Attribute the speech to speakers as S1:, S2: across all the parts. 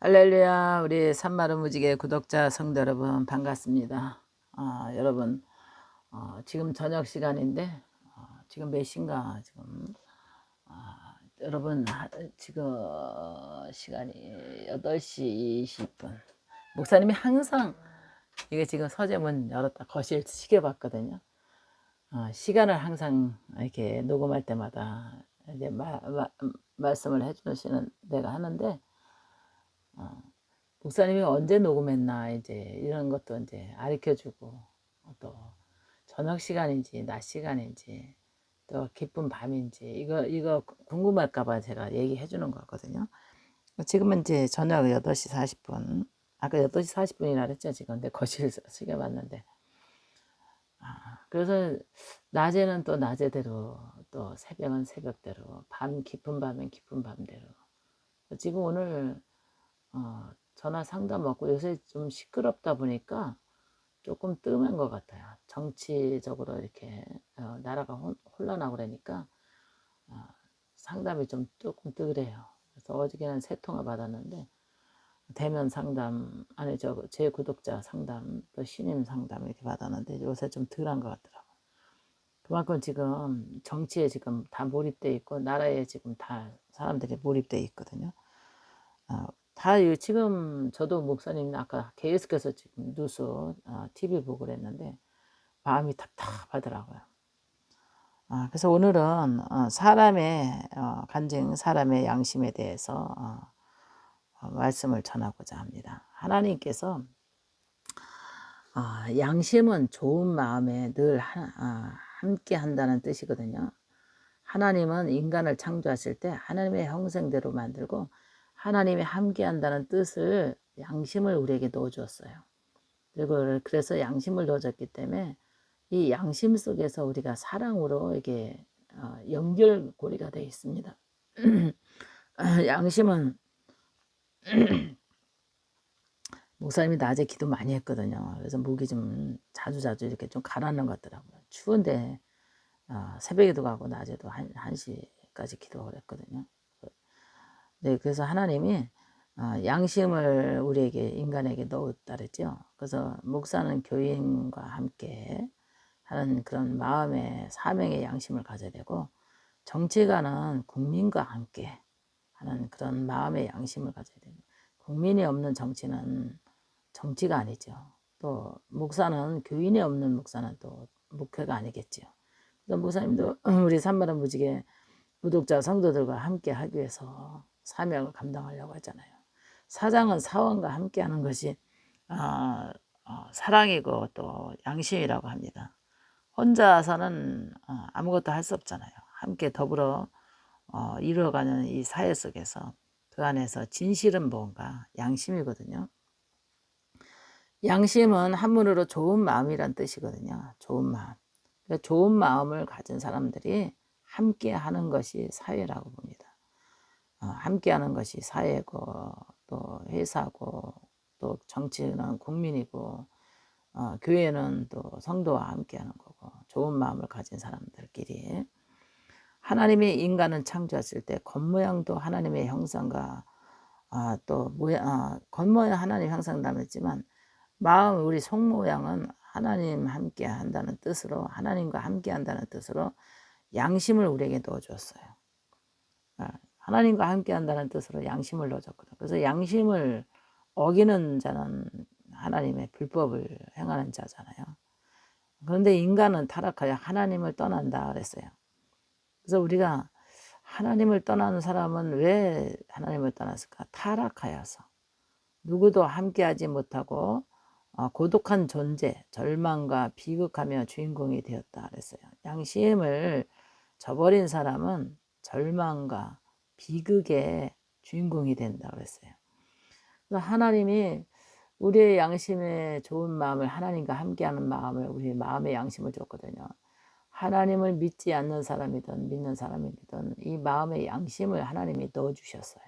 S1: 할렐루야 우리 산마루 무지개 구독자 성도 여러분 반갑습니다. 아, 여러분 어, 지금 저녁 시간인데 어, 지금 몇 시인가 지금 아, 여러분 하- 지금 시간이 8시 20분 목사님이 항상 이게 지금 서재문 열었다 거실 시계 봤거든요. 어, 시간을 항상 이렇게 녹음할 때마다 이제 마, 마, 말씀을 해주시는 내가 하는데 어, 목사님이 언제 녹음했나 이제 이런 것도 이제 가르쳐주고 또 저녁 시간인지 낮 시간인지 또 기쁜 밤인지 이거 이거 궁금할까봐 제가 얘기해 주는 거거든요. 지금은 이제 저녁 8시 40분. 아까 8시 40분이라 그랬죠 지금? 근데 거실 시계 봤는데. 아, 그래서 낮에는 또 낮에대로 또 새벽은 새벽대로 밤 깊은 밤엔 깊은 밤대로. 지금 오늘 어, 전화 상담 받고 요새 좀 시끄럽다 보니까 조금 뜸한 것 같아요. 정치적으로 이렇게 어, 나라가 혼, 혼란하고 그러니까 어, 상담이 좀 조금 뜸해요. 그래서 어저께는 세 통화 받았는데 대면 상담 아니 저 제 구독자 상담 또 신임 상담 이렇게 받았는데 요새 좀 덜한 것 같더라고요. 그만큼 지금 정치에 지금 다 몰입돼 있고 나라에 지금 다 사람들이 몰입돼 있거든요. 어, 다 이- 지금 저도 목사님 아까 계속해서 지금 뉴스 어, TV 보고 그랬는데 마음이 답답하더라고요. 아, 그래서 오늘은 어, 사람의 어, 간증, 사람의 양심에 대해서 말씀을 전하고자 합니다. 하나님께서 어, 양심은 좋은 마음에 늘 함께 한다는 뜻이거든요. 하나님은 인간을 창조하실 때 하나님의 형상대로 만들고 하나님이 함께 한다는 뜻을 양심을 우리에게 넣어 주었어요. 그리고 그래서 양심을 넣어줬기 때문에 이 양심 속에서 우리가 사랑으로 이게 어, 연결고리가 되어 있습니다. 양심은 목사님이 낮에 기도 많이 했거든요. 그래서 목이 좀 자주 자주 이렇게 좀 가라앉는 것 같더라고요. 추운데 어, 새벽에도 가고 낮에도 한, 한 시까지 기도를 했거든요. 네, 그래서 하나님이 어, 양심을 우리에게 인간에게 넣었다 그랬죠. 그래서 목사는 교인과 함께 하는 그런 마음의 사명의 양심을 가져야 되고 정치가는 국민과 함께 하는 그런 마음의 양심을 가져야 됩니다. 국민이 없는 정치는 정치가 아니죠. 또 목사는 교인이 없는 목사는 또 목회가 아니겠죠. 그래서 목사님도 우리 산마른 무지개 구독자 성도들과 함께 하기 위해서 사명을 감당하려고 하잖아요. 사장은 사원과 함께 하는 것이 어, 어, 사랑이고 또 양심이라고 합니다. 혼자서는 어, 아무것도 할 수 없잖아요. 함께 더불어 어, 이루어가는 이 사회 속에서 그 안에서 진실은 뭔가 양심이거든요. 양심은 한문으로 좋은 마음이란 뜻이거든요. 좋은 마음. 그러니까 좋은 마음을 가진 사람들이 함께 하는 것이 사회라고 봅니다. 어, 함께 하는 것이 사회고 또 회사고 또 정치는 국민이고 어, 교회는 또 성도와 함께 하는 거고 좋은 마음을 가진 사람들끼리 하나님이 인간은 창조했을 때 겉모양도 하나님의 형상과 아, 또 모양, 아, 겉모양 하나님 형상 담았지만 마음 우리 속모양은 하나님 함께 한다는 뜻으로 하나님과 함께 한다는 뜻으로 양심을 우리에게 넣어주었어요. 아, 하나님과 함께 한다는 뜻으로 양심을 넣어줬거든. 그래서 양심을 어기는 자는 하나님의 불법을 행하는 자잖아요. 그런데 인간은 타락하여 하나님을 떠난다 그랬어요. 그래서 우리가 하나님을 떠나는 사람은 왜 하나님을 떠났을까? 타락하여서 누구도 함께하지 못하고 어, 고독한 존재, 절망과 비극하며 주인공이 되었다 그랬어요. 양심을 저버린 사람은 절망과 비극의 주인공이 된다 그랬어요. 그래서 하나님이 우리의 양심의 좋은 마음을 하나님과 함께하는 마음을 우리 마음의 양심을 줬거든요. 하나님을 믿지 않는 사람이든 믿는 사람이든 이 마음의 양심을 하나님이 넣어 주셨어요.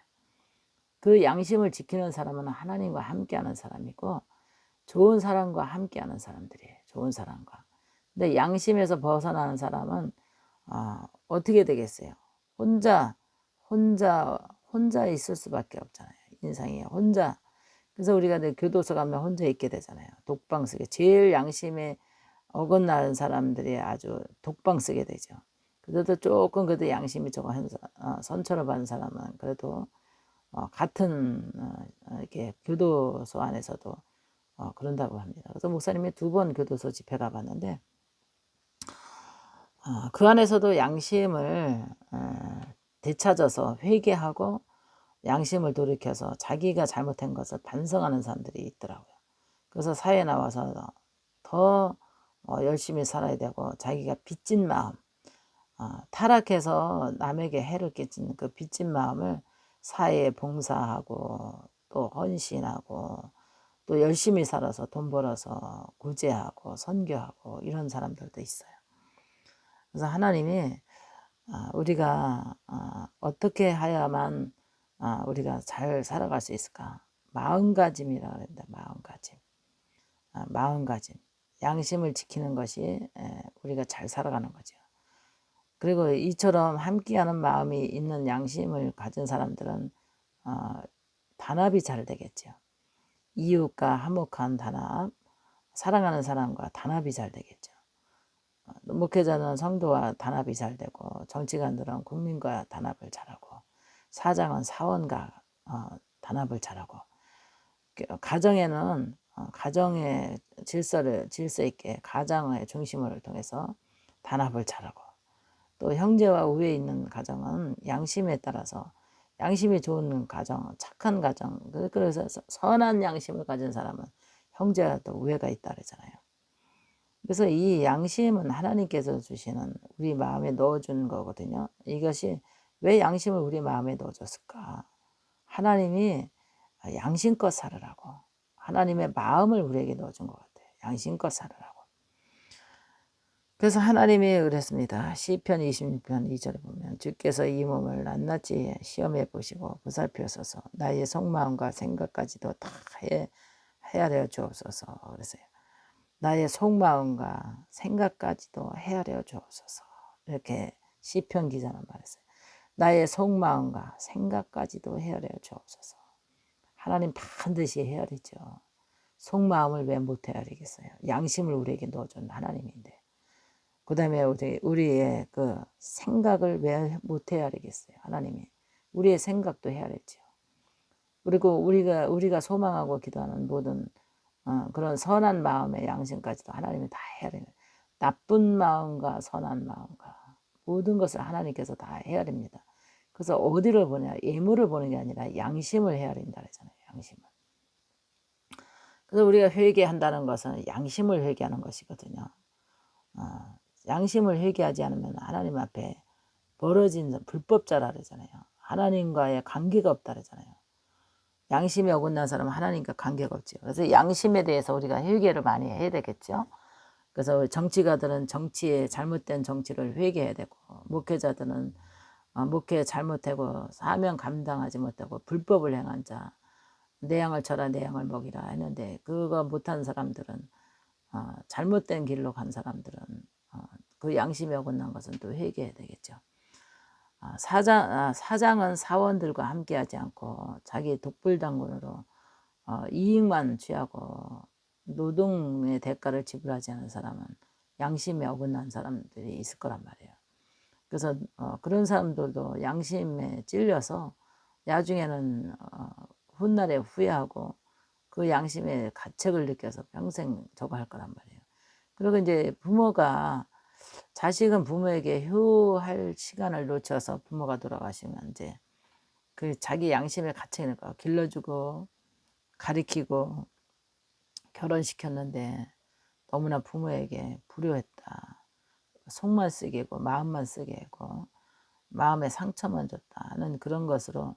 S1: 그 양심을 지키는 사람은 하나님과 함께하는 사람이고 좋은 사람과 함께하는 사람들이에요. 좋은 사람과. 근데 양심에서 벗어나는 사람은 어, 어떻게 되겠어요? 혼자 혼자 혼자 있을 수밖에 없잖아요. 인상이 혼자 그래서 우리가 내 교도소 가면 혼자 있게 되잖아요. 독방 쓰게 제일 양심에 어긋나는 사람들이 아주 독방 쓰게 되죠. 그래도 조금 그래도 양심이 조금 한, 어, 선처를 받은 사람은 그래도 어, 같은 어, 이렇게 교도소 안에서도 어, 그런다고 합니다. 그래서 목사님이 두 번 교도소 집회 가봤는데 어, 그 안에서도 양심을 어, 되찾아서 회개하고 양심을 돌이켜서 자기가 잘못한 것을 반성하는 사람들이 있더라고요. 그래서 사회에 나와서 더 어, 열심히 살아야 되고 자기가 빚진 마음, 어, 타락해서 남에게 해를 끼치는 그 빚진 마음을 사회에 봉사하고 또 헌신하고 또 열심히 살아서 돈 벌어서 구제하고 선교하고 이런 사람들도 있어요. 그래서 하나님이 아, 우리가 아, 어떻게 해야만 아, 우리가 잘 살아갈 수 있을까? 마음가짐이라 그럽니다. 마음가짐. 마음가짐. 양심을 지키는 것이 우리가 잘 살아가는 거죠. 그리고 이처럼 함께하는 마음이 있는 양심을 가진 사람들은 어, 단합이 잘 되겠죠. 이웃과 화목한 단합, 사랑하는 사람과 단합이 잘 되겠죠. 어, 목회자는 성도와 단합이 잘 되고 정치관들은 국민과 단합을 잘하고 사장은 사원과 어, 단합을 잘하고 그, 가정에는 가정의 질서를 질서 있게 가정의 중심을 통해서 단합을 잘하고 또 형제와 우에 있는 가정은 양심에 따라서 양심이 좋은 가정, 착한 가정, 그래서 선한 양심을 가진 사람은 형제와 또 우애가 있다 그러잖아요. 그래서 이 양심은 하나님께서 주시는 우리 마음에 넣어준 거거든요. 이것이 왜 양심을 우리 마음에 넣어줬을까? 하나님이 양심껏 살으라고 하나님의 마음을 우리에게 넣어준 것 같아요. 양심껏 살으라고. 그래서 하나님이 그랬습니다. 시편 26편 2절에 보면 주께서 이 몸을 낱낱이 시험해 보시고 보살펴서서 나의 속마음과 생각까지도 다 해, 헤아려 주옵소서 그랬어요. 나의 속마음과 생각까지도 헤아려 주옵소서 이렇게 시편 기자는 말했어요. 나의 속마음과 생각까지도 헤아려 주옵소서. 하나님 반드시 헤아리죠. 속마음을 왜 못 헤아리겠어요? 양심을 우리에게 넣어준 하나님인데. 그 다음에 우리, 우리의 그 생각을 왜 못 헤아리겠어요? 하나님이. 우리의 생각도 헤아렸죠. 그리고 우리가, 우리가 소망하고 기도하는 모든 어, 그런 선한 마음의 양심까지도 하나님이 다 헤아리는 나쁜 마음과 선한 마음과 모든 것을 하나님께서 다 헤아립니다. 그래서 어디를 보냐? 예물을 보는 게 아니라 양심을 헤아린다 그러잖아요. 양심을. 그래서 우리가 회개한다는 것은 양심을 회개하는 것이거든요. 어, 양심을 회개하지 않으면 하나님 앞에 벌어진 불법자라 그러잖아요. 하나님과의 관계가 없다 그러잖아요. 양심이 어긋난 사람은 하나님과 관계가 없죠. 그래서 양심에 대해서 우리가 회개를 많이 해야 되겠죠. 그래서 정치가들은 정치에 잘못된 정치를 회개해야 되고 목회자들은 어, 목회 잘못하고 사명 감당하지 못하고 불법을 행한 자 내 양을 쳐라 내 양을 먹이라 했는데 그거 못한 사람들은 어, 잘못된 길로 간 사람들은 어, 그 양심이 어긋난 것은 또 회개해야 되겠죠. 아, 사장, 아, 사장은 사원들과 함께하지 않고 자기 독불당군으로 어, 이익만 취하고 노동의 대가를 지불하지 않은 사람은 양심에 어긋난 사람들이 있을 거란 말이에요. 그래서 어, 그런 사람들도 양심에 찔려서 나중에는 어, 훗날에 후회하고 그 양심의 가책을 느껴서 평생 저거 할 거란 말이에요. 그리고 이제 부모가 자식은 부모에게 효할 시간을 놓쳐서 부모가 돌아가시면 이제 그 자기 양심의 가책이니까 길러주고 가리키고 결혼시켰는데 너무나 부모에게 불효했다. 속만 쓰게 고 마음만 쓰게 하고 마음에 상처만 줬다는 그런 것으로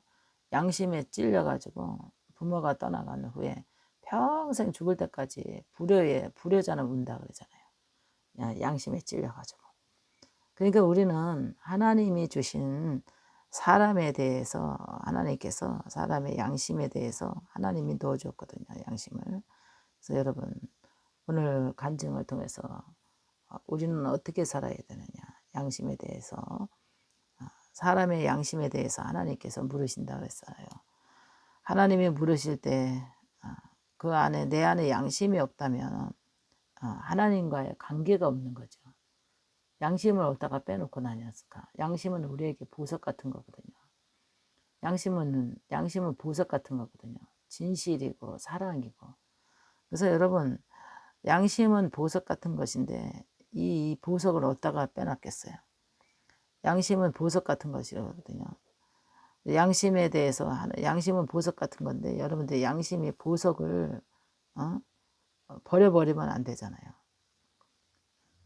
S1: 양심에 찔려가지고 부모가 떠나간 후에 평생 죽을 때까지 불효에 불효자는 운다 그러잖아요. 양심에 찔려가지고. 그러니까 우리는 하나님이 주신 사람에 대해서 하나님께서 사람의 양심에 대해서 하나님이 넣어줬거든요. 양심을. 그래서 여러분 오늘 간증을 통해서 어, 우리는 어떻게 살아야 되느냐 양심에 대해서 어, 사람의 양심에 대해서 하나님께서 물으신다 그랬어요. 하나님이 물으실 때 그 안에 내 안에 양심이 없다면 어, 하나님과의 관계가 없는 거죠. 양심을 어디다가 빼놓고 다녔을까? 양심은 우리에게 보석 같은 거거든요. 양심은 양심은 보석 같은 거거든요. 진실이고 사랑이고. 그래서 여러분 양심은 보석 같은 것인데 이 보석을 어디다가 빼놨겠어요? 양심은 보석 같은 것이거든요. 양심에 대해서 양심은 보석 같은 건데 여러분들 양심이 보석을 어? 버려버리면 안 되잖아요.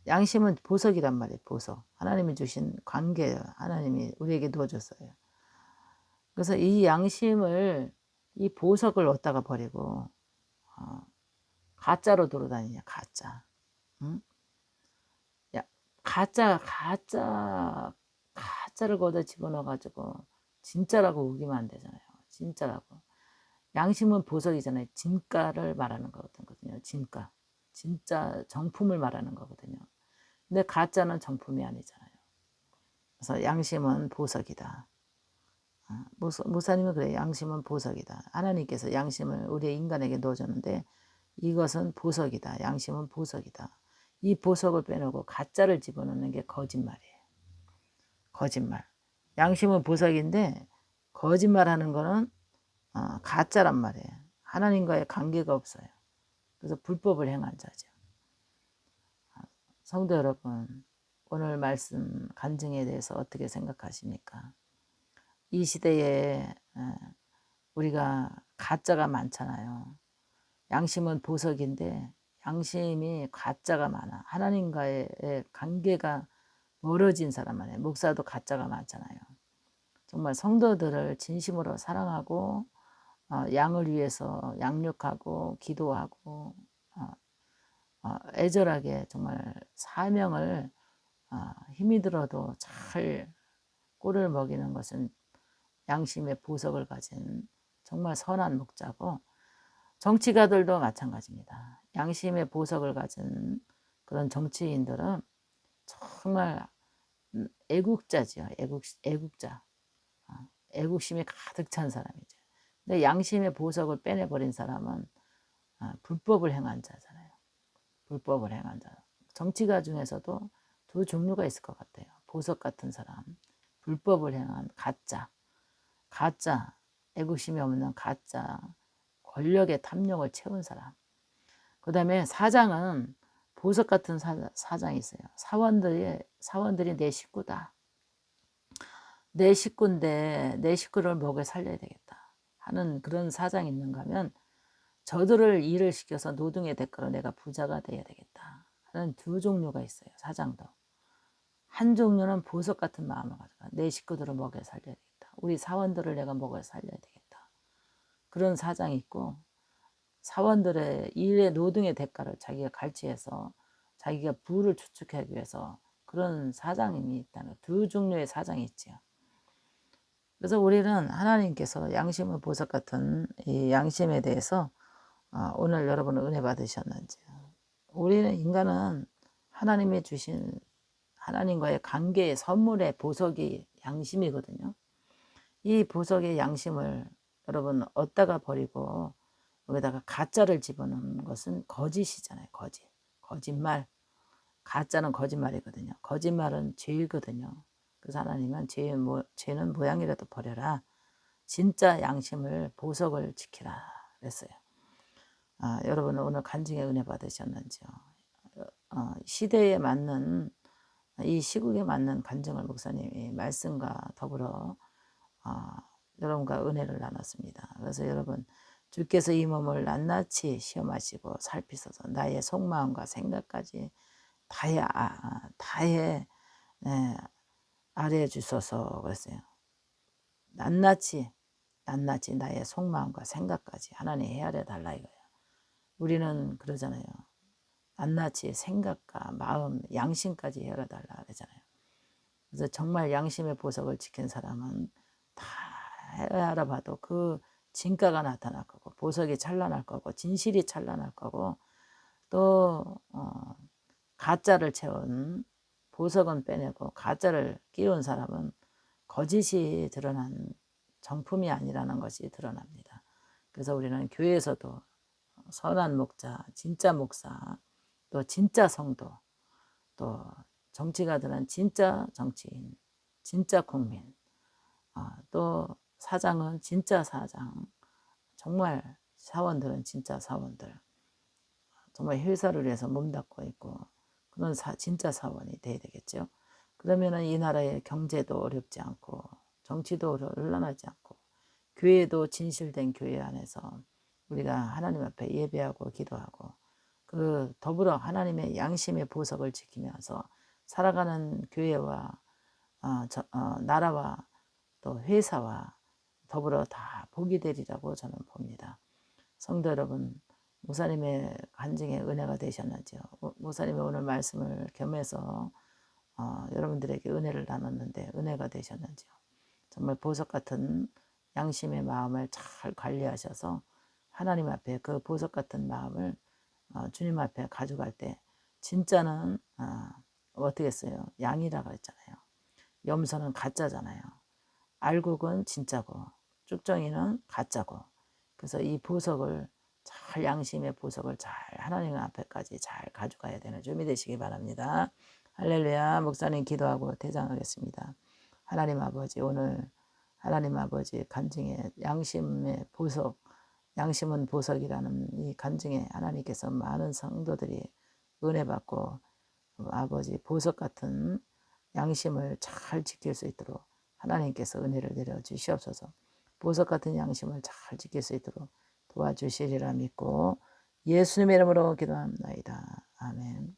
S1: 양심은 보석이란 말이에요. 보석. 하나님이 주신 관계예요. 하나님이 우리에게 넣어줬어요. 그래서 이 양심을 이 보석을 얻다가 버리고 어, 가짜로 돌아다니냐 가짜. 응? 야, 가짜 가짜 가짜를 걷어 집어넣어 가지고 진짜라고 우기면 안 되잖아요. 진짜라고. 양심은 보석이잖아요. 진가를 말하는 거거든요. 진가. 진짜 정품을 말하는 거거든요. 근데 가짜는 정품이 아니잖아요. 그래서 양심은 보석이다. 아, 모사님은 그래 양심은 보석이다. 하나님께서 양심을 우리 인간에게 넣어줬는데 이것은 보석이다. 양심은 보석이다. 이 보석을 빼놓고 가짜를 집어넣는 게 거짓말이에요. 거짓말. 양심은 보석인데 거짓말하는 거는 어, 가짜란 말이에요. 하나님과의 관계가 없어요. 그래서 불법을 행한 자죠. 아, 성도 여러분, 오늘 말씀 간증에 대해서 어떻게 생각하십니까? 이 시대에 우리가 가짜가 많잖아요. 양심은 보석인데 양심이 가짜가 많아. 하나님과의 관계가 멀어진 사람 안에 목사도 가짜가 많잖아요. 정말 성도들을 진심으로 사랑하고 어, 양을 위해서 양육하고 기도하고 어, 어, 애절하게 정말 사명을 힘이 들어도 잘 꼴을 먹이는 것은 양심의 보석을 가진 정말 선한 목자고 정치가들도 마찬가지입니다. 양심의 보석을 가진 그런 정치인들은 정말 애국자지요. 애국, 애국자. 애국심이 가득 찬 사람이죠. 근데 양심의 보석을 빼내버린 사람은 아, 불법을 행한 자잖아요. 불법을 행한 자. 정치가 중에서도 두 종류가 있을 것 같아요. 보석 같은 사람, 불법을 행한 가짜, 가짜, 애국심이 없는 가짜, 권력의 탐욕을 채운 사람. 그 다음에 사장은 보석 같은 사, 사장이 있어요. 사원들이, 사원들이 내 식구다. 내 식구인데 내 식구를 먹여 살려야 되겠다 하는 그런 사장이 있는가 하면 저들을 일을 시켜서 노동의 대가로 내가 부자가 돼야 되겠다 하는 두 종류가 있어요 사장도. 한 종류는 보석 같은 마음을 가져가 내 식구들을 먹여 살려야 되겠다. 우리 사원들을 내가 먹여 살려야 되겠다. 그런 사장이 있고 사원들의 일의 노동의 대가를 자기가 갈취해서 자기가 부를 추측하기 위해서 그런 사장이 있다는 두 종류의 사장이 있지요. 그래서 우리는 하나님께서 양심의 보석 같은 이 양심에 대해서 어, 오늘 여러분 은혜 받으셨는지 우리는 인간은 하나님이 주신 하나님과의 관계의 선물의 보석이 양심이거든요. 이 보석의 양심을 여러분 얻다가 버리고 여기다가 가짜를 집어넣는 것은 거짓이잖아요. 거짓. 거짓말. 가짜는 거짓말이거든요. 거짓말은 죄이거든요. 그래서 하나님은 죄, 뭐, 죄는 모양이라도 버려라. 진짜 양심을 보석을 지키라 그랬어요. 아, 여러분 오늘 간증의 은혜 받으셨는지요? 어, 시대에 맞는 이 시국에 맞는 간증을 목사님이 말씀과 더불어 어, 여러분과 은혜를 나눴습니다. 그래서 여러분 주께서 이 몸을 낱낱이 시험하시고 살피소서 나의 속마음과 생각까지 다해 아, 다해 네, 아뢰 주소서 그랬어요. 낱낱이 낱낱이 나의 속마음과 생각까지 하나님 헤아려 달라 이거예요. 우리는 그러잖아요. 낱낱이 생각과 마음, 양심까지 헤아려 달라 그러잖아요. 그래서 정말 양심의 보석을 지킨 사람은 다 알아봐도 그 진가가 나타날 거고 보석이 찬란할 거고 진실이 찬란할 거고 또 어, 가짜를 채운 보석은 빼내고 가짜를 끼운 사람은 거짓이 드러난 정품이 아니라는 것이 드러납니다. 그래서 우리는 교회에서도 선한 목자, 진짜 목사, 또 진짜 성도, 또 정치가들은 진짜 정치인, 진짜 국민, 어, 또 사장은 진짜 사장, 정말 사원들은 진짜 사원들, 정말 회사를 위해서 몸담고 있고 그런 사, 진짜 사원이 돼야 되겠죠. 그러면은 이 나라의 경제도 어렵지 않고 정치도 혼란하지 않고 교회도 진실된 교회 안에서 우리가 하나님 앞에 예배하고 기도하고 그 더불어 하나님의 양심의 보석을 지키면서 살아가는 교회와 어, 저, 어, 나라와 또 회사와 더불어 다 복이 되리라고 저는 봅니다. 성도 여러분, 목사님의 간증에 은혜가 되셨는지요? 목사님의 오늘 말씀을 겸해서 어, 여러분들에게 은혜를 나눴는데 은혜가 되셨는지요? 정말 보석 같은 양심의 마음을 잘 관리하셔서 하나님 앞에 그 보석 같은 마음을 어, 주님 앞에 가져갈 때 진짜는 어, 어떻게 했어요? 양이라 그랬잖아요. 염소는 가짜잖아요. 알곡은 진짜고 쭉정이는 가짜고 그래서 이 보석을 잘 양심의 보석을 잘 하나님 앞에까지 잘 가져가야 되는 준비 되시기 바랍니다. 할렐루야 목사님 기도하고 대장하겠습니다. 하나님 아버지 오늘 하나님 아버지 간증의 양심의 보석 양심은 보석이라는 이 간증에 하나님께서 많은 성도들이 은혜 받고 아버지 보석 같은 양심을 잘 지킬 수 있도록 하나님께서 은혜를 내려 주시옵소서. 보석 같은 양심을 잘 지킬 수 있도록 도와주시리라 믿고 예수님의 이름으로 기도합니다. 아멘.